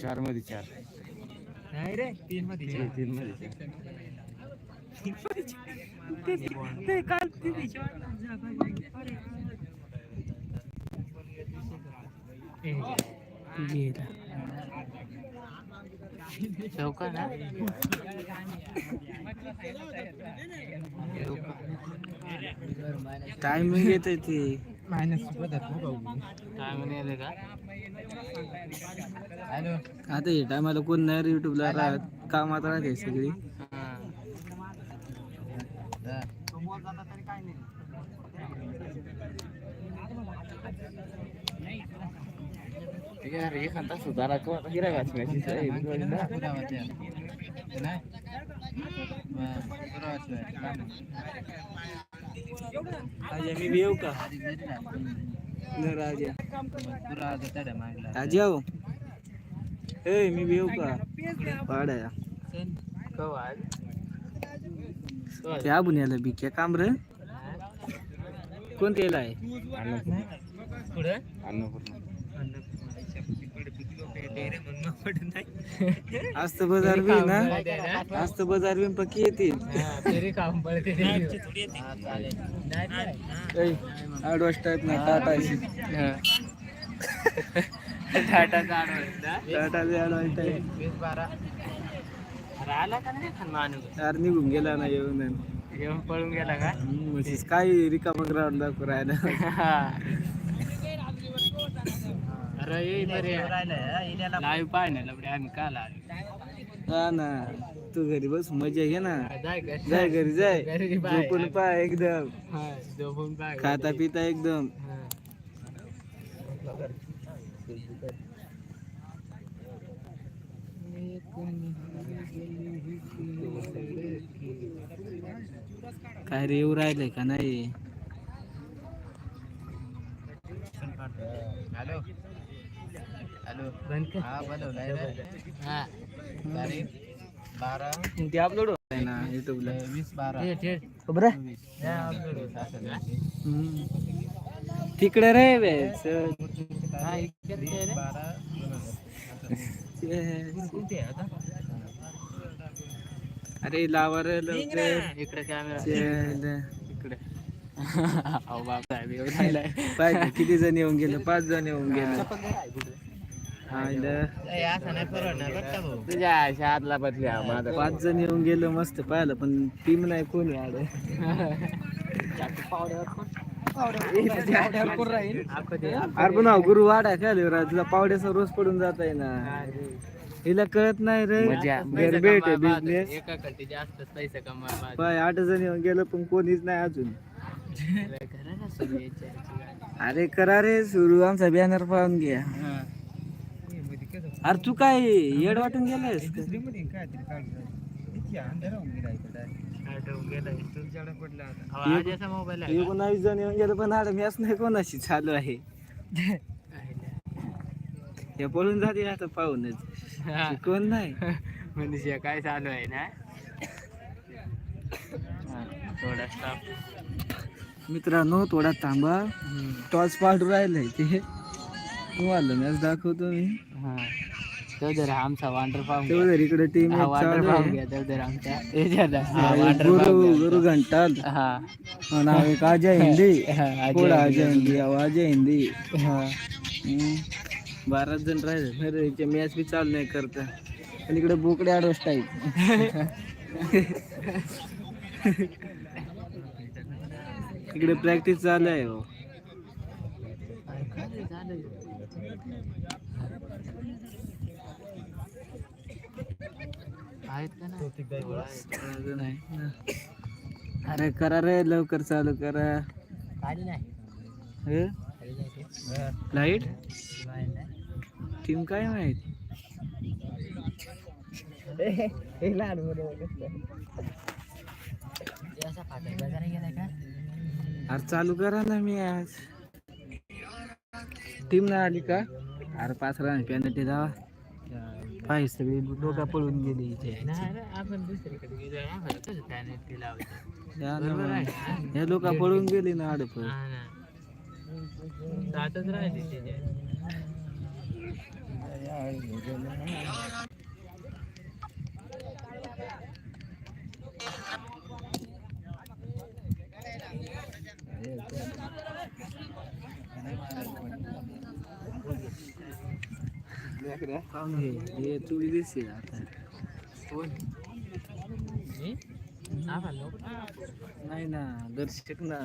चारमध्ये चार. नाही रे तीन मध्ये तीन मध्ये. चौका ना? टायमिंग येते ती. मायनस काय म्हणे का? हॅलो. आता हे टायमाला कोण नाही युट्यूबला राहत. कामात राहते सगळी. एखादा सुधारा गिरा राजा मी बी येऊ का? राजा. राजा हो. ए मी बी येऊ का? पाड्या. त्या बुन्याला बी क्या काम रे? कोण केलं आहे? आज तर बाजार बी ना? आज तर बाजार बी पक्की येतील. आडवास टाईप ना टाटा टाटा बी आडवास टाईप यार निघून गेला ना येऊन येऊन पळून गेला का? हम्म, म्हशीच काय रिकामा ग्राउंड दाखवू राहिला. बरे लाईव्ह पाय ना आम्ही हा ना तू घरी बस मजा घे ना. जाय का? जाय घरी जाय. झोपून पाय एकदम. हा झोपून पाय खाता पिता एकदम. हा. काय रे येऊ राहिलंय का नाही? हॅलो. हॅलो. हा बनवलाय हा. तारीख बारा. ते अपलोड होत आहे ना युट्यूबला वीस बारा. बरं. अपलोड होत. असेल ना हम्म. तिकडे रे चल. हा इकडे बारा. अरे लावा रे लवकर. इकडे कॅमेरा. इकडे. अहो बाप साहेब येऊन राहिलाय. पाय का, किती जण येऊन गेले? पाच जण येऊन गेले. हा, इथं तुझ्या शादला बदल्या माझा. पाच जण येऊन गेलं मस्त पाहिलं पण टीम नाही कोणी आड अरे पण अहो, गुरु वाडा काय तुला पावड्याचा रोज पडून जात आहे ना हिला कळत नाही रे. आहे बिझनेस एका कटी जास्त पैसे कमवा. पाय आठ जण येऊन गेलं पण कोणीच नाही अजून. अरे करा रे सुरू. आमचा बॅनर पाहून घ्या. अरे तू काय येड वाटून गेलायस एकोणावीस जण येऊन गेलं पण आड मॅच नाही कोणाशी चालू आहे. हे पळून जाते आता पाहूनच. कोण नाही. म्हणजे काय चालू आहे ना? थोडा स्टाफ मित्रांनो थोडा थांबा. टॉर्च पाडू राहिलंय ते. तुम्हाला मॅच दाखवतो मी. हा. आमचा. तेवढं इकडे टीम घ्या याच्यात हा गुरु. गुरु घंटाल हा. नाव एक अजय हिंदी. अजय थोडा हिंदी. अजय हिंदी? अहो, अजय हिंदी. हा. बारा जण राहिले. मॅच बी चालू नाही करता. पण इकडे बोकडे आडवस इकडे प्रॅक्टिस चालू आहे हो. अरे करा रे लवकर चालू करा. हे? लाइट. टीम काय माहीत? ते असा अरे चालू करा ना मी आज. टीम नाही आली का? अरे पाच रन पेनल्टी जावा पाहिजे सगळी लोक पळून गेली इथे. हे लोक पळून गेली ना सातच राहिले त्याचे पाहुणे हे तू दिसेल आता नाही ना दर्शक ना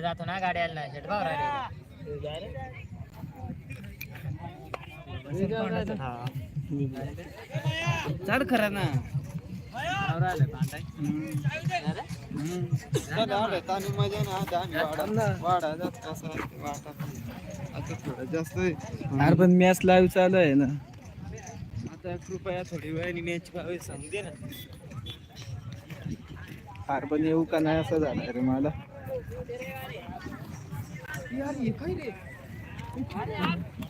जातो ना गाड्याला? शेट चढ खरा ना. अरे पण मॅच लाईव्ह चालू आहे ना. आता कृपया थोडी वेळाने मॅच पाहावी सांगू दे ना. अरे पण येऊ का नाही असं झालं रे मला. काय